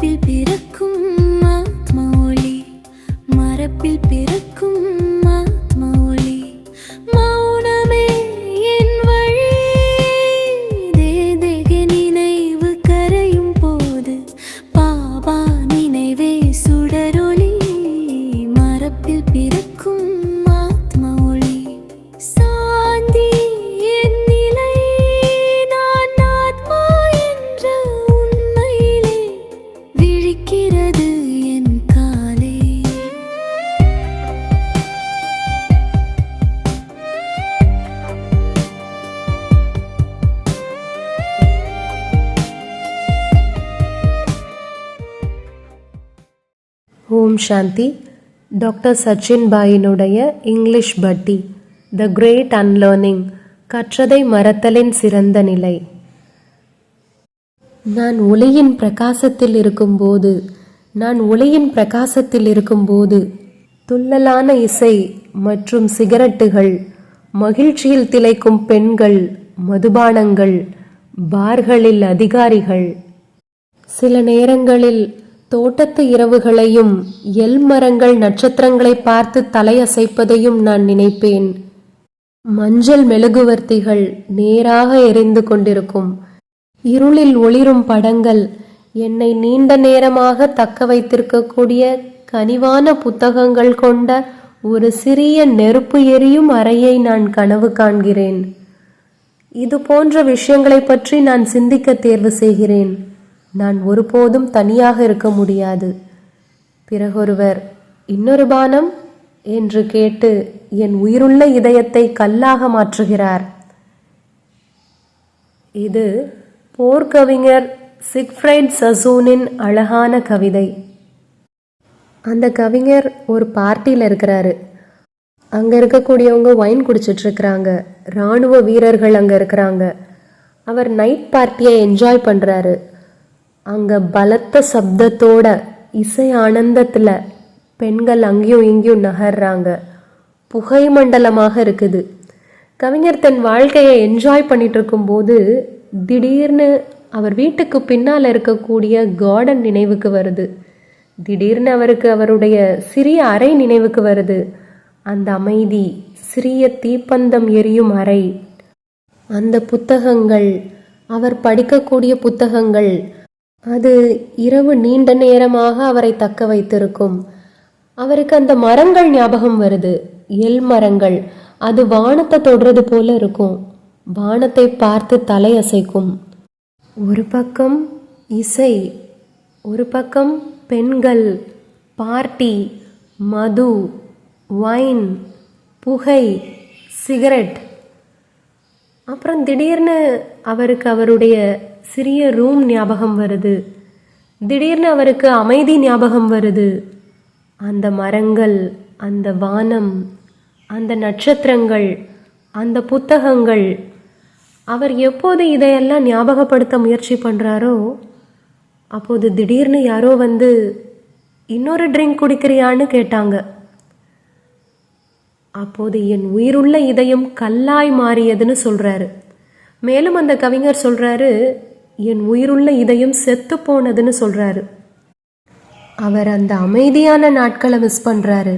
beat it. ஓம் சாந்தி. Doctor Sachin பாயினுடைய இங்கிலீஷ் பட்டி த கிரேட் அன்லேர்னிங் கற்றதை மறத்தலின் சிறந்த நிலை நான் ஒளியின் பிரகாசத்தில் இருக்கும்போது நான் ஒளியின் பிரகாசத்தில் இருக்கும்போது துள்ளலான இசை மற்றும் சிகரெட்டுகள் மகிழ்ச்சியில் திளைக்கும் பெண்கள் மதுபானங்கள் பார்களில் அதிகாரிகள். சில நேரங்களில் தோட்டத்து இரவுகளையும் எல் மரங்கள் நட்சத்திரங்களை பார்த்து தலையசைப்பதையும் நான் நினைப்பேன். மஞ்சள் மெழுகுவர்த்திகள் நேராக எரிந்து கொண்டிருக்கும். இருளில் ஒளிரும் படங்கள் என்னை நீண்ட நேரமாக தக்க வைத்திருக்கக்கூடிய கனிவான புத்தகங்கள் கொண்ட ஒரு சிறிய நெருப்பு எரியும் அறையை நான் கனவு காண்கிறேன். இது போன்ற விஷயங்களை பற்றி நான் சிந்திக்க தேர்வு செய்கிறேன். நான் ஒருபோதும் தனியாக இருக்க முடியாது. பிறகொருவர் இன்னொரு பானம்? என்று கேட்டு என் உயிருள்ள இதயத்தை கல்லாக மாற்றுகிறார். இது போர்க்கவிஞர் சிக்ஃப்ரைட் சசூனின் அழகான கவிதை. அந்த கவிஞர் ஒரு பார்ட்டியில் இருக்கிறாரு. அங்கே இருக்கக்கூடியவங்க ஒயின் குடிச்சிட்ருக்கிறாங்க இராணுவ வீரர்கள் அங்கே இருக்கிறாங்க. அவர் நைட் பார்ட்டியை என்ஜாய் பண்ணுறாரு அங்கே பலத்த சப்தத்தோட இசை ஆனந்தத்தில் பெண்கள் அங்கேயும் இங்கேயும் நகர்றாங்க. புகை மண்டலமாக இருக்குது. கவிஞர் தன் வாழ்க்கையை என்ஜாய் பண்ணிட்டு இருக்கும்போது திடீர்னு அவர் வீட்டுக்கு பின்னால் இருக்கக்கூடிய கார்டன் நினைவுக்கு வருது. திடீர்னு அவருக்கு அவருடைய சிறிய அறை நினைவுக்கு வருது. அந்த அமைதி சிறிய தீப்பந்தம் எரியும் அறை. அந்த புத்தகங்கள் அவர் படிக்கக்கூடிய புத்தகங்கள் அது இரவு நீண்ட நேரமாக அவரை தக்க வைத்திருக்கும். அவருக்கு அந்த மரங்கள் ஞாபகம் வருது. எல் மரங்கள். அது வானத்தை தொடுறது போல இருக்கும். வானத்தை பார்த்து தலையசைக்கும் ஒரு பக்கம் இசை ஒரு பக்கம் பெண்கள் பார்ட்டி மது வைன் புகை சிகரெட். அப்புறம் திடீர்னு அவருக்கு அவருடைய சிறிய ரூம் ஞாபகம் வருது. திடீர்னு அவருக்கு அமைதி ஞாபகம் வருது. அந்த மரங்கள் அந்த வானம் அந்த நட்சத்திரங்கள் அந்த புத்தகங்கள் அவர் எப்போது இதையெல்லாம் ஞாபகப்படுத்த முயற்சி பண்ணுறாரோ அப்போது திடீர்னு யாரோ வந்து இன்னொரு ட்ரிங்க் குடிக்கிறியான்னு கேட்டாங்க. அப்போது என் உயிருள்ள இதயம் கல்லாய் மாறியதுன்னு சொல்கிறாரு மேலும் அந்த கவிஞர் சொல்கிறாரு என் உயிருள்ள இதயம் செத்து போனதுன்னு சொல்கிறாரு அவர் அந்த அமைதியான நாட்களை மிஸ் பண்ணுறாரு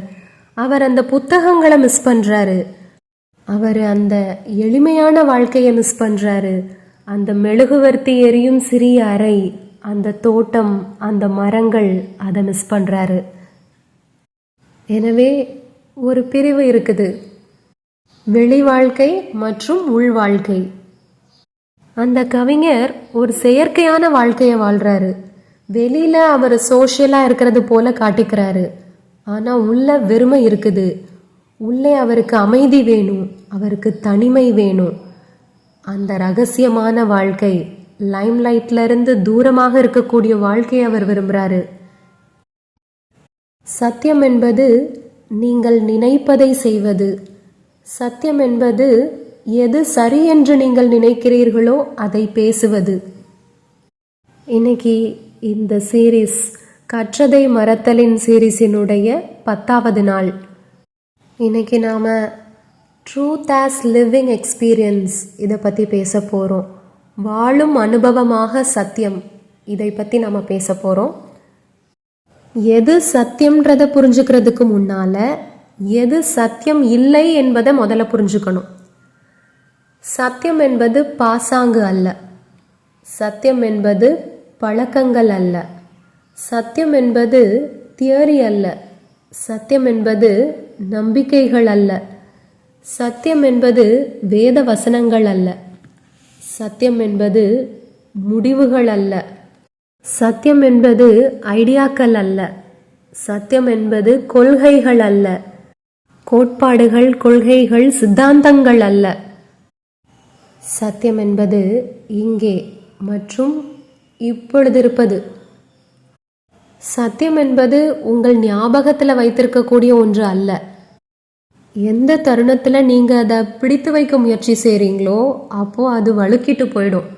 அவர் அந்த புத்தகங்களை மிஸ் பண்ணுறாரு அவர் அந்த எளிமையான வாழ்க்கையை மிஸ் பண்ணுறாரு அந்த மெழுகுவர்த்தி எரியும் சிறிய அறை அந்த தோட்டம் அந்த மரங்கள் அதை மிஸ் பண்ணுறாரு எனவே ஒரு பிரிவு இருக்குது. வெளி வாழ்க்கை மற்றும் உள் வாழ்க்கை. அந்த கவிஞர் ஒரு செயற்கையான வாழ்க்கையை வாழ்கிறாரு வெளியில் அவர் சோஷியலாக இருக்கிறது போல காட்டிக்கிறாரு. ஆனால் உள்ள வெறுமை இருக்குது. உள்ளே அவருக்கு அமைதி வேணும். அவருக்கு தனிமை வேணும். அந்த ரகசியமான வாழ்க்கை லைம்லைட்லருந்து தூரமாக இருக்கக்கூடிய வாழ்க்கையை அவர் விரும்புறாரு. சத்தியம் என்பது நீங்கள் நினைப்பதை செய்வது. சத்தியம் என்பது எது சரி என்று நீங்கள் நினைக்கிறீர்களோ அதை பேசுவது. இன்னைக்கு இந்த சீரீஸ் கற்றதை மறத்தலின் சீரீஸினுடைய பத்தாவது நாள். இன்னைக்கு நாம் ட்ரூத் ஆஸ் லிவிங் எக்ஸ்பீரியன்ஸ் இதை பற்றி பேச போகிறோம் வாழும் அனுபவமாக சத்தியம் இதை பற்றி நாம் பேச போகிறோம் எது சத்தியம்ன்றதை புரிஞ்சுக்கிறதுக்கு முன்னால் எது சத்தியம் இல்லை என்பதை முதல்ல புரிஞ்சுக்கணும். சத்தியம் என்பது பாசாங்கு அல்ல. சத்தியம் என்பது பழக்கங்கள் அல்ல. சத்தியம் என்பது தியரி அல்ல. சத்தியம் என்பது நம்பிக்கைகள் அல்ல. சத்தியம் என்பது வேத வசனங்கள் அல்ல. சத்தியம் என்பது முடிவுகள் அல்ல. சத்தியம் என்பது ஐடியாக்கள் அல்ல. சத்தியம் என்பது கொள்கைகள் அல்ல. கோட்பாடுகள் கொள்கைகள் சித்தாந்தங்கள் அல்ல. சத்தியம் என்பது இங்கே மற்றும் இப்பொழுது இருப்பது சத்தியம் என்பது உங்கள் ஞாபகத்தில் வைத்திருக்கக்கூடிய ஒன்று அல்ல. எந்த தருணத்தில் நீங்கள் அதை பிடித்து வைக்க முயற்சி செய்கிறீங்களோ அப்போது அது வழுக்கிட்டு போயிடும்.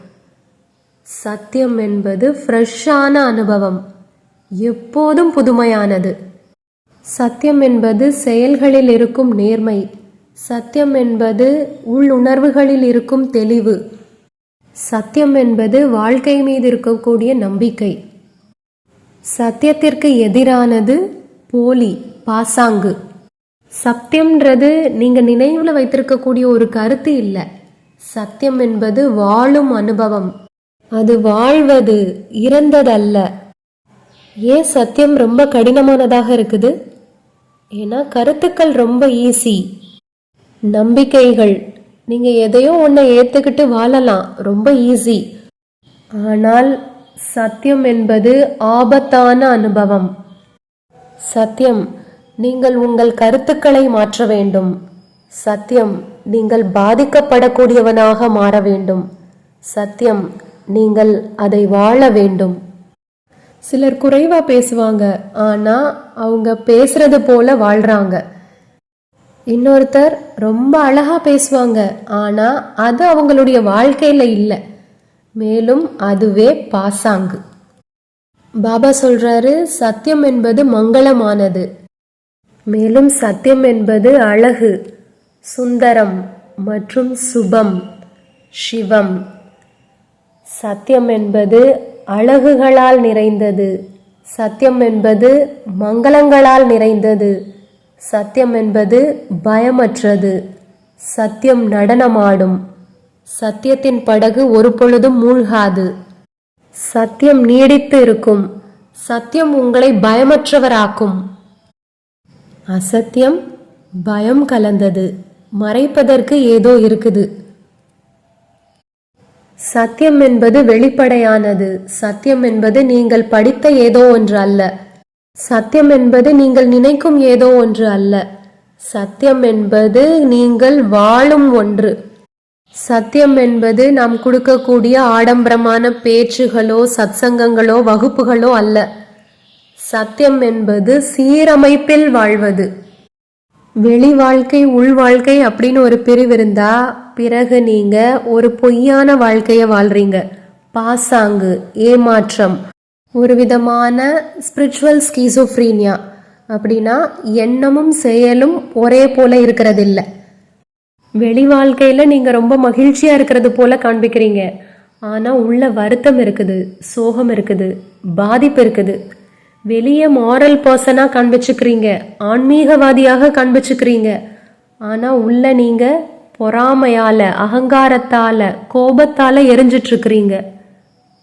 சத்தியம் என்பது ஃப்ரெஷ்ஷான அனுபவம். எப்போதும் புதுமையானது. சத்தியம் என்பது செயல்களில் இருக்கும் நேர்மை. சத்தியம் என்பது உள்ளுணர்வுகளில் இருக்கும் தெளிவு. சத்தியம் என்பது வாழ்க்கை மீது இருக்கக்கூடிய நம்பிக்கை. சத்தியத்திற்கு எதிரானது போலி பாசாங்கு. சத்தியம்ன்றது நீங்கள் நினைவில் வைத்திருக்கக்கூடிய ஒரு கருத்து இல்லை. சத்தியம் என்பது வாழும் அனுபவம். அது வாழ்வது இறந்ததல்ல. ஏன் சத்தியம் ரொம்ப கடினமானதாக இருக்குது? ஏன்னா கருத்துக்கள் ரொம்ப ஈஸி நம்பிக்கைகள். நீங்கள் எதையோ ஒன்றை ஏற்றுக்கிட்டு வாழலாம். ரொம்ப ஈஸி ஆனால் சத்தியம் என்பது ஆபத்தான அனுபவம். சத்தியம் நீங்கள் உங்கள் கருத்துக்களை மாற்ற வேண்டும். சத்தியம் நீங்கள் பாதிக்கப்படக்கூடியவனாக மாற வேண்டும். சத்தியம் நீங்கள் அதை வாழ வேண்டும். சிலர் குறைவாக பேசுவாங்க. ஆனால் அவங்க பேசுறது போல வாழ்கிறாங்க இன்னொருத்தர் ரொம்ப அழகா பேசுவாங்க. ஆனா அது அவங்களுடைய வாழ்க்கையில இல்லை. மேலும் அதுவே பாசாங்கு. பாபா சொல்றாரு சத்தியம் என்பது மங்களமானது. மேலும் சத்தியம் என்பது அழகு சுந்தரம் மற்றும் சுபம் சிவம். சத்தியம் என்பது அழகுகளால் நிறைந்தது. சத்தியம் என்பது மங்களங்களால் நிறைந்தது. சத்தியம் என்பது பயமற்றது. சத்தியம் நடனமாடும். சத்தியத்தின் படகு ஒரு பொழுதும் மூழ்காது. சத்தியம் நீடித்து இருக்கும். சத்தியம் உங்களை பயமற்றவராக்கும். அசத்தியம் பயம் கலந்தது. மறைப்பதற்கு ஏதோ இருக்குது. சத்தியம் என்பது வெளிப்படையானது. சத்தியம் என்பது நீங்கள் படித்த ஏதோ ஒன்று அல்ல. சத்தியம் என்பது நீங்கள் நினைக்கும் ஏதோ ஒன்று அல்ல. சத்தியம் என்பது நீங்கள் வாழும் ஒன்று. சத்தியம் என்பது நாம் கொடுக்கக்கூடிய ஆடம்பரமான பேச்சுகளோ சத்சங்கங்களோ வகுப்புகளோ அல்ல. சத்தியம் என்பது சீரமைப்பில் வாழ்வது. வெளி வாழ்க்கை உள் வாழ்க்கை அப்படின்னு ஒரு பிரிவு இருந்தா பிறகு நீங்க ஒரு பொய்யான வாழ்க்கையை வாழ்றீங்க. பாசாங்கு ஏமாற்றம். ஒரு விதமான ஸ்பிரிச்சுவல் ஸ்கீசோஃப்ரீனியா அப்படின்னா எண்ணமும் செயலும் ஒரே போல இருக்கிறதில்ல. வெளி வாழ்க்கையில் நீங்கள் ரொம்ப மகிழ்ச்சியாக இருக்கிறது போல காண்பிக்கிறீங்க. ஆனால் உள்ள வருத்தம் இருக்குது சோகம் இருக்குது பாதிப்பு இருக்குது. வெளியே மாரல் பர்சனாக காண்பிச்சுக்கிறீங்க ஆன்மீகவாதியாக காண்பிச்சுக்கிறீங்க. ஆனால் உள்ள நீங்கள் பொறாமையால் அகங்காரத்தால் கோபத்தால் எரிஞ்சிட்ருக்கிறீங்க இருக்கிறீங்க.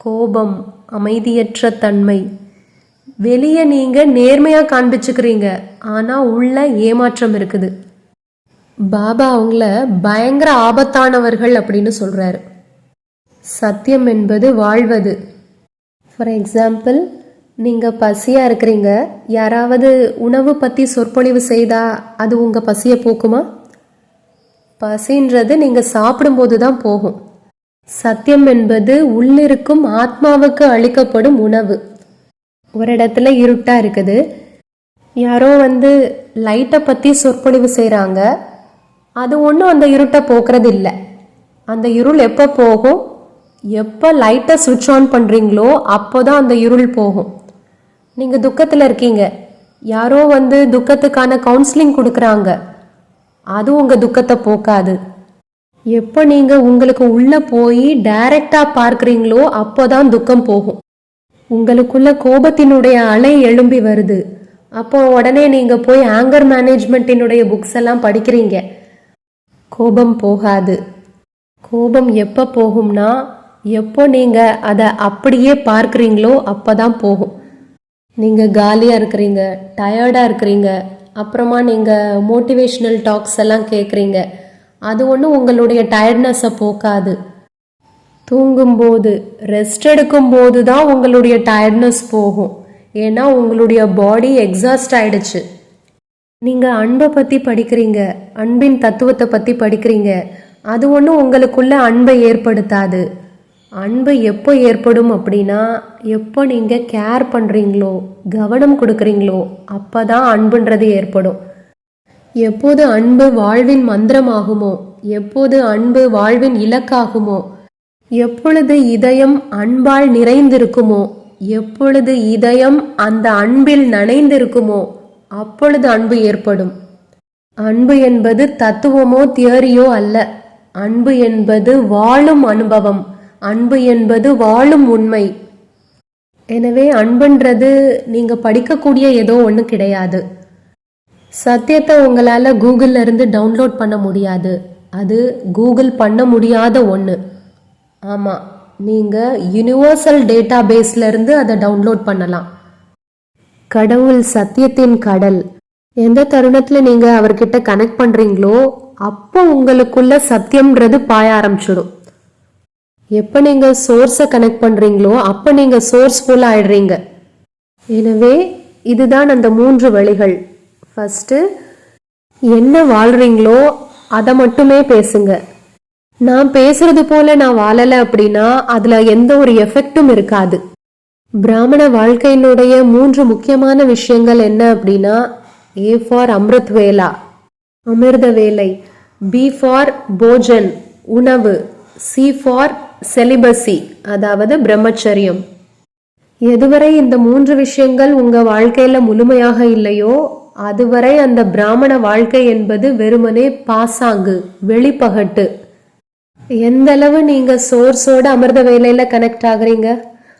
கோபம் அமைதியற்ற தன்மை. வெளியே நீங்கள் நேர்மையாக காண்பிச்சுக்கிறீங்க. ஆனால் உள்ள ஏமாற்றம் இருக்குது. பாபா அவங்கள பயங்கர ஆபத்தானவர்கள் அப்படின்னு சொல்கிறாரு சத்தியம் என்பது வாழ்வது. ஃபார் எக்ஸாம்பிள் நீங்கள் பசியாக இருக்கிறீங்க. யாராவது உணவு பற்றி சொற்பொழிவு செய்தால் அது உங்கள் பசியை போக்குமா? பசின்றது நீங்கள் சாப்பிடும்போது தான் போகும். சத்தியம் என்பது உள்ளிருக்கும் ஆத்மாவுக்கு அளிக்கப்படும் உணவு. ஒரு இடத்துல இருட்டா இருக்குது. யாரோ வந்து லைட்டை பற்றி சொற்பொழிவு செய்கிறாங்க அது ஒன்றும் அந்த இருட்டை போக்குறது இல்லை அந்த இருள் எப்போ போகும்? எப்போ லைட்டை சுவிட்ச் ஆன் பண்ணுறீங்களோ அப்போ தான் அந்த இருள் போகும். நீங்கள் துக்கத்தில் இருக்கீங்க. யாரோ வந்து துக்கத்துக்கான கவுன்சிலிங் கொடுக்குறாங்க. அது உங்கள் துக்கத்தை போக்காது. எப்போ நீங்கள் உங்களுக்கு உள்ளே போய் டைரக்டாக பார்க்குறீங்களோ அப்போ தான் துக்கம் போகும். உங்களுக்குள்ள கோபத்தினுடைய அலை எழும்பி வருது. அப்போ உடனே நீங்கள் போய் ஆங்கர் மேனேஜ்மெண்ட்டினுடைய புக்ஸ் எல்லாம் படிக்கிறீங்க. கோபம் போகாது. கோபம் எப்போ போகும்னா எப்போ நீங்கள் அதை அப்படியே பார்க்குறீங்களோ அப்போ தான் போகும். நீங்கள் காலியாக இருக்கிறீங்க டயர்டாக இருக்கிறீங்க அப்புறமா நீங்கள் மோட்டிவேஷ்னல் டாக்ஸ் எல்லாம் கேட்குறீங்க அது ஒன்றும் உங்களுடைய டயர்ட்னஸை போக்காது. தூங்கும்போது ரெஸ்ட் எடுக்கும்போது தான் உங்களுடைய டயர்ட்னஸ் போகும். ஏன்னா உங்களுடைய பாடி எக்ஸாஸ்ட் ஆயிடுச்சு. நீங்கள் அன்பை பற்றி படிக்கிறீங்க அன்பின் தத்துவத்தை பற்றி படிக்கிறீங்க அது ஒன்றும் உங்களுக்குள்ள அன்பை ஏற்படுத்தாது. அன்பு எப்போ ஏற்படும் அப்படின்னா எப்போ நீங்கள் கேர் பண்ணுறீங்களோ கவனம் கொடுக்குறீங்களோ அப்போ தான் அன்புன்றது ஏற்படும். எப்போது அன்பு வாழ்வின் மந்திரமாகுமோ? எப்போது அன்பு வாழ்வின் இலக்காகுமோ? எப்பொழுது இதயம் அன்பால் நிறைந்திருக்குமோ? எப்பொழுது இதயம் அந்த அன்பில் நனைந்திருக்குமோ? அப்பொழுது அன்பு ஏற்படும். அன்பு என்பது தத்துவமோ தியரியோ அல்ல. அன்பு என்பது வாழும் அனுபவம். அன்பு என்பது வாழும் உண்மை. எனவே அன்புன்றது நீங்க படிக்கக்கூடிய ஏதோ ஒன்று கிடையாது. சத்தியத்தை உங்களால் கூகுளில் இருந்து டவுன்லோட் பண்ண முடியாது. அது கூகுள் பண்ண முடியாத ஒன்று ஆமாம் நீங்கள் யுனிவர்சல் டேட்டா பேஸ்ல இருந்து அதை டவுன்லோட் பண்ணலாம். கடவுள் சத்தியத்தின் கடல். எந்த தருணத்தில் நீங்கள் அவர்கிட்ட கனெக்ட் பண்ணுறீங்களோ அப்போ உங்களுக்குள்ள சத்தியம்ன்றது பாய ஆரம்பிச்சிடும். எப்போ நீங்கள் சோர்ஸை கனெக்ட் பண்ணுறீங்களோ அப்போ நீங்கள் சோர்ஸ்ஃபுல்லாக ஆயிடுறீங்க. எனவே இதுதான் அந்த மூன்று வழிகள். ஃபஸ்ட்டு என்ன வாழ்கிறீங்களோ அதை மட்டுமே பேசுங்க. நான் பேசுறது போல நான் வாழலை அப்படின்னா அதில் எந்த ஒரு எஃபெக்டும் இருக்காது. பிராமண வாழ்க்கையினுடைய மூன்று முக்கியமான விஷயங்கள் என்ன அப்படின்னா ஏ ஃபார் அமிர்த் வேலா அமிர்த வேலை பி ஃபார் போஜன் உணவு சி ஃபார் செலிபசி அதாவது பிரம்மச்சரியம். எதுவரை இந்த மூன்று விஷயங்கள் உங்கள் வாழ்க்கையில் முழுமையாக இல்லையோ அதுவரை அந்த பிராமண வாழ்க்கை என்பது வெறுமனே பாசாங்கு வெளிப்பகட்டு. எந்த அளவு நீங்க சோர்ஸோட அமிர்த வேலையில கனெக்ட் ஆகுறீங்க?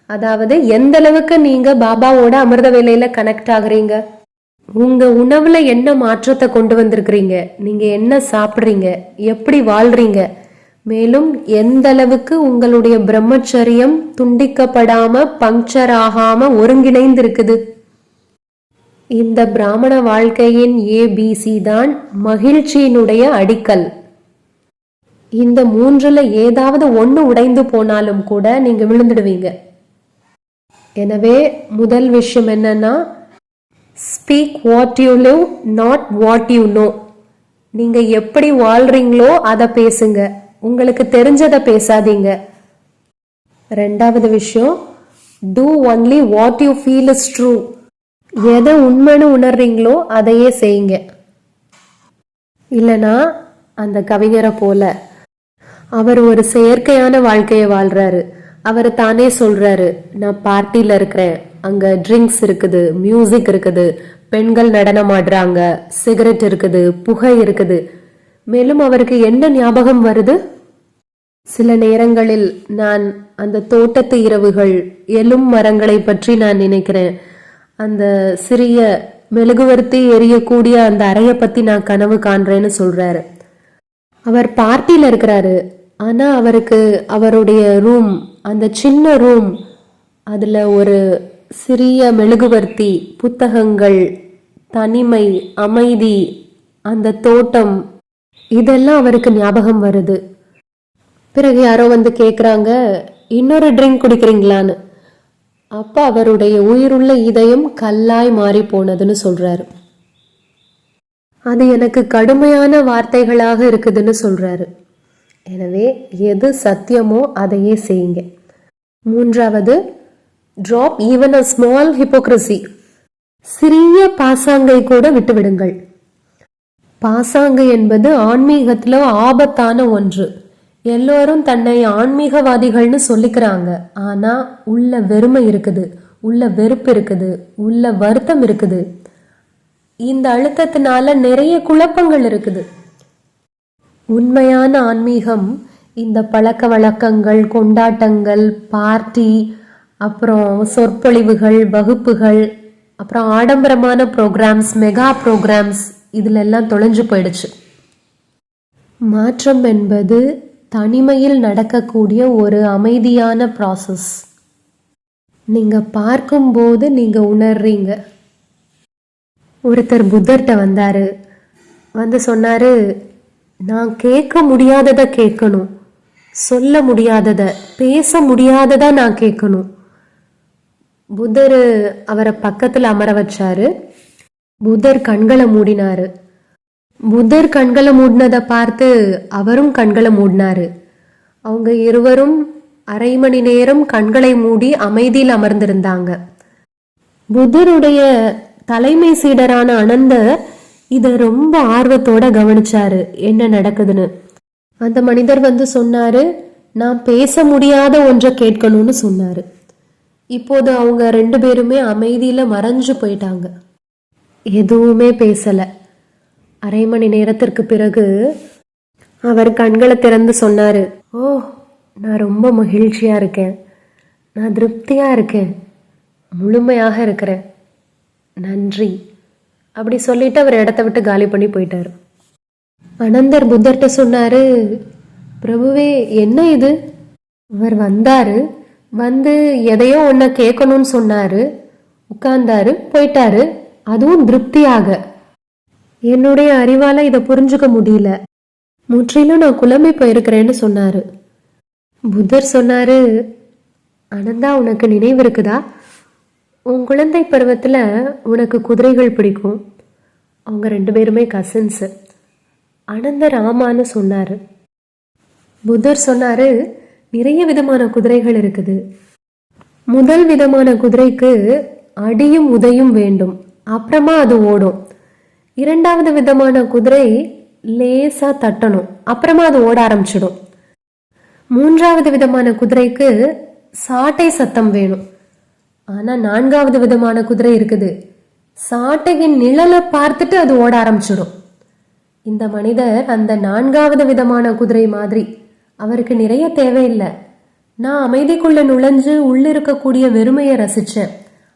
அதாவது எந்த அளவுக்கு நீங்க பாபாவோட அமிர்த வேலையில கனெக்ட் ஆகுறீங்க? உங்க உணவுல என்ன மாற்றத்தை கொண்டு வந்திருக்கிறீங்க? நீங்க என்ன சாப்பிட்றீங்க? எப்படி வாழ்றீங்க? மேலும் எந்த அளவுக்கு உங்களுடைய பிரம்மச்சரியம் துண்டிக்கப்படாம பங்க்சர் ஆகாம ஒருங்கிணைந்து இருக்குது இந்த பிராமண வாழ்க்கையின் ஏபிசி தான் மகிழ்ச்சியினுடைய அடிக்கல். இந்த மூன்றுல ஏதாவது ஒன்று உடைந்து போனாலும் கூட நீங்க விழுந்துடுவீங்க. எனவே முதல் விஷயம் என்னன்னா speak what you live not what you know நீங்க எப்படி வாழ்றீங்களோ அதை பேசுங்க. உங்களுக்கு தெரிஞ்சதை பேசாதீங்க. ரெண்டாவது விஷயம் do only what you feel is true எதை உண்மைன்னு உணர்றீங்களோ அதையே செய்யுங்க. இல்லைன்னா அந்த கவிஞரை போல. அவர் ஒரு செயற்கையான வாழ்க்கையை வாழ்றாரு. அவர் தானே சொல்றாரு நான் பார்ட்டியில இருக்கிறேன். அங்க ட்ரிங்க்ஸ் இருக்குது மியூசிக் இருக்குது பெண்கள் நடனம் ஆடுறாங்க சிகரெட் இருக்குது புகை இருக்குது. மேலும் அவருக்கு என்ன ஞாபகம் வருது? சில நேரங்களில் நான் அந்த தோட்டத்து இரவுகள் எலும் மரங்களை பற்றி நான் நினைக்கிறேன். அந்த சிறிய மெழுகுவர்த்தி எரியக்கூடிய அந்த அறையை பற்றி நான் கனவு காண்றேன்னு சொல்கிறாரு அவர் பார்ட்டியில் இருக்கிறாரு. ஆனால் அவருக்கு அவருடைய ரூம் அந்த சின்ன ரூம் அதில் ஒரு சிறிய மெழுகுவர்த்தி புத்தகங்கள் தனிமை அமைதி அந்த தோட்டம் இதெல்லாம் அவருக்கு ஞாபகம் வருது. பிறகு யாரோ வந்து கேட்குறாங்க இன்னொரு ட்ரிங்க் குடிக்கிறீங்களான்னு? அப்போ அவருடைய உயிருள்ள இதயம் கல்லாய் மாறி போனதுன்னு சொல்றாரு. அது எனக்கு கடுமையான வார்த்தைகளாக இருக்குதுன்னு சொல்றாரு. எனவே எது சத்தியமோ அதையே செய்யுங்க. மூன்றாவது drop even a small hypocrisy சிறிய பாசாங்கை கூட விட்டுவிடுங்கள். பாசாங்கு என்பது ஆன்மீகத்தில் ஆபத்தான ஒன்று. எல்லோரும் தன்னை ஆன்மீகவாதிகள்னு சொல்லிக்கிறாங்க. ஆனா உள்ள வெறுமை இருக்குது உள்ள வெறுப்பு இருக்குது உள்ள வருத்தம் இருக்குது. இந்த அழுத்தத்தினால நிறைய குழப்பங்கள் இருக்குது. உண்மையான ஆன்மீகம் இந்த பழக்க வழக்கங்கள் கொண்டாட்டங்கள் பார்ட்டி அப்புறம் சொற்பொழிவுகள் வகுப்புகள் அப்புறம் ஆடம்பரமான ப்ரோக்ராம்ஸ் மெகா ப்ரோக்ராம்ஸ் இதிலெல்லாம் தொலைஞ்சு போயிடுச்சு. மாற்றம் என்பது தனிமையில் நடக்கக்கூடிய ஒரு அமைதியான ப்ராசஸ் நீங்கள் பார்க்கும்போது நீங்கள் உணர்றீங்க. ஒருத்தர் புத்தர்கிட்ட வந்தார். வந்து சொன்னார் நான் கேட்க முடியாததை கேட்கணும். சொல்ல முடியாததை பேச முடியாததை நான் கேட்கணும். புத்தர் அவரை பக்கத்தில் அமர வச்சாரு. புத்தர் கண்களை மூடினாரு. புத்தர் கண்களை மூடினதை பார்த்து அவரும் கண்களை மூடினாரு. அவங்க இருவரும் அரை மணி நேரம் கண்களை மூடி அமைதியில் அமர்ந்திருந்தாங்க. புத்தருடைய தலைமை சீடரான அனந்தர் இதை ரொம்ப ஆர்வத்தோட கவனிச்சாரு என்ன நடக்குதுன்னு. அந்த மனிதர் வந்து சொன்னாரு நான் பேச முடியாத ஒன்றை கேட்கணும்னு சொன்னாரு. இப்போது அவங்க ரெண்டு பேருமே அமைதியில மறைஞ்சு போயிட்டாங்க. எதுவுமே பேசலை. அரை மணி நேரத்திற்கு பிறகு அவர் கண்களை திறந்து சொன்னார் ஓ நான் ரொம்ப மகிழ்ச்சியாக இருக்கேன். நான் திருப்தியாக இருக்கேன். முழுமையாக இருக்கிறேன். நன்றி. அப்படி சொல்லிட்டு அவர் இடத்த விட்டு காலி பண்ணி போயிட்டார். அனந்தர் புத்தர்கிட்ட சொன்னார் பிரபுவே என்ன இது? அவர் வந்தார் வந்து எதையோ ஒன்றை கேட்கணும்னு சொன்னார் உட்கார்ந்தாரு போயிட்டாரு. அதுவும் திருப்தியாக. என்னுடைய அறிவால இதை புரிஞ்சுக்க முடியல. முற்றிலும் நான் குழம்பி போயிருக்கிறேன்னு சொன்னாரு. புத்தர் சொன்னாரு அனந்தா உனக்கு நினைவு இருக்குதா? உன் குழந்தை பருவத்தில் உனக்கு குதிரைகள் பிடிக்கும். அவங்க ரெண்டு பேருமே கசின்ஸு அனந்த ராமான்னு சொன்னார். புத்தர் சொன்னாரு நிறைய விதமான குதிரைகள் இருக்குது. முதல் விதமான குதிரைக்கு அடியும் உதையும் வேண்டும். அப்புறமா அது ஓடும். இரண்டாவது விதமான குதிரை லேசாக தட்டணும். அப்புறமா அது ஓட ஆரம்பிச்சிடும். மூன்றாவது விதமான குதிரைக்கு சாட்டை சத்தம் வேணும். ஆனால் நான்காவது விதமான குதிரை இருக்குது. சாட்டையின் நிழலை பார்த்துட்டு அது ஓட ஆரம்பிச்சிடும். இந்த மனிதர் அந்த நான்காவது விதமான குதிரை மாதிரி. அவருக்கு நிறைய தேவையில்லை. நான் அமைதிக்குள்ளே நுழைஞ்சு உள்ளே இருக்கக்கூடிய வெறுமையை ரசித்தேன்.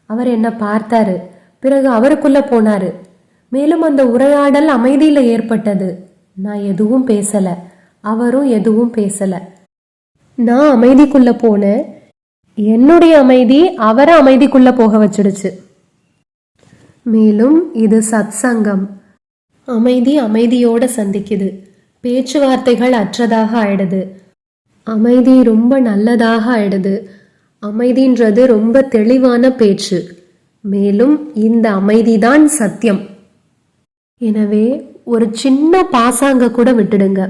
அவர் என்னை பார்த்தாரு. பிறகு அவருக்குள்ளே போனார். மேலும் அந்த உரையாடல் அமைதியில் ஏற்பட்டது. நான் எதுவும் பேசல. அவரும் எதுவும் பேசல. நான் அமைதிக்குள்ள போனேன். என்னுடைய அமைதி அவரை அமைதிக்குள்ள போக வச்சிடுச்சு. மேலும் இது சத்சங்கம். அமைதி அமைதியோட சந்திக்குது. பேச்சுவார்த்தைகள் அற்றதாக ஆயிடுது. அமைதி ரொம்ப நல்லதாக ஆயிடுது. அமைதின்றது ரொம்ப தெளிவான பேச்சு. மேலும் இந்த அமைதிதான் சத்தியம். எனவே ஒரு சின்ன பாசாங்க கூட விட்டுடுங்க.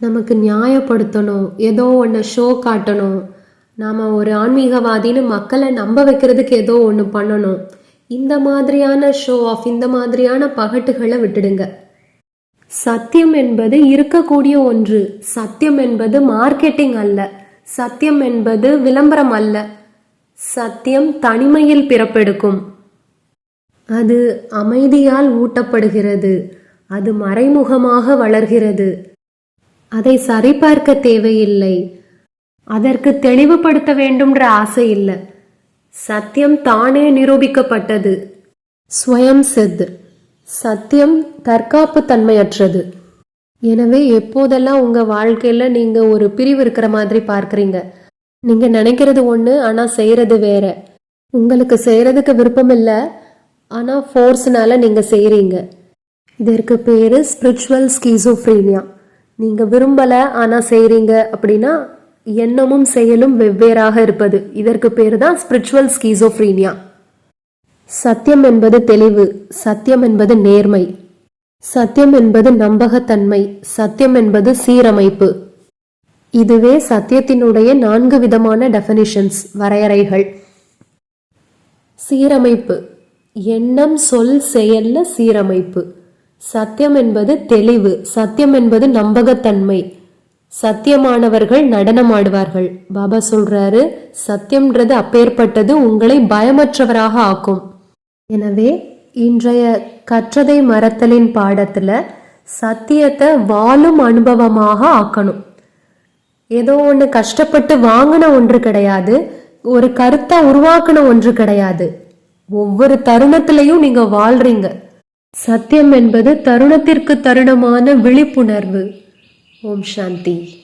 நமக்கு நியாயப்படுத்தணும் ஏதோ ஒன்று ஷோ காட்டணும். நாம் ஒரு ஆன்மீகவாதின்னு மக்களை நம்ப வைக்கிறதுக்கு ஏதோ ஒன்று பண்ணணும். இந்த மாதிரியான ஷோ ஆஃப் இந்த மாதிரியான பகட்டுகளை விட்டுடுங்க. சத்தியம் என்பது இருக்கக்கூடிய ஒன்று. சத்தியம் என்பது மார்க்கெட்டிங் அல்ல. சத்தியம் என்பது விளம்பரம் அல்ல. சத்தியம் தனிமையில் பிறப்பெடுக்கும். அது அமைதியால் ஊட்டப்படுகிறது. அது மறைமுகமாக வளர்கிறது. அதை சரிபார்க்க தேவையில்லை. அதற்கு தெளிவுபடுத்த வேண்டும்ன்ற ஆசை இல்லை. சத்தியம் தானே நிரூபிக்கப்பட்டது. ஸ்வயம் சித். சத்தியம் தற்காப்பு தன்மையற்றது. எனவே எப்போதெல்லாம் உங்கள் வாழ்க்கையில் நீங்கள் ஒரு பிரிவு இருக்கிற மாதிரி பார்க்குறீங்க? நீங்கள் நினைக்கிறது ஒன்று ஆனால் செய்கிறது வேற. உங்களுக்கு செய்கிறதுக்கு விருப்பம் இல்லை ஆனால் ஃபோர்ஸ்னால நீங்கள் செய்கிறீங்க இதற்கு பேர் ஸ்பிரிச்சுவல் ஸ்கீசோஃப்ரீனியா. நீங்கள் விரும்பல ஆனால் செய்கிறீங்க அப்படின்னா எண்ணமும் செயலும் வெவ்வேறாக இருப்பது. இதற்கு பேர் தான் ஸ்பிரிச்சுவல் ஸ்கீசோஃப்ரீனியா. சத்தியம் என்பது தெளிவு சத்தியம் என்பது நேர்மை. சத்தியம் என்பது நம்பகத்தன்மை சத்தியம் என்பது சீரமைப்பு. இதுவே சத்தியத்தினுடைய நான்கு விதமான டெஃபனிஷன்ஸ் வரையறைகள். சீரமைப்பு எண்ணம் சொல் செயல்ல சீரமைப்பு. சத்தியம் என்பது தெளிவு. சத்தியம் என்பது நம்பகத்தன்மை. சத்தியமானவர்கள் நடனமாடுவார்கள். பாபா சொல்றாரு சத்தியம்ன்றது அப்பேற்பட்டது உங்களை பயமற்றவராக ஆக்கும். எனவே இன்றைய கற்றதை மறத்தலின் பாடத்துல சத்தியத்தை வாழும் அனுபவமாக ஆக்கணும். ஏதோ ஒன்று கஷ்டப்பட்டு வாங்கின ஒன்று கிடையாது ஒரு கருத்தை உருவாக்கின ஒன்று கிடையாது. ஒவ்வொரு தருணத்திலையும் நீங்க வாழ்றீங்க. சத்தியம் என்பது தருணத்திற்கு தருணமான விழிப்புணர்வு. ஓம் சாந்தி.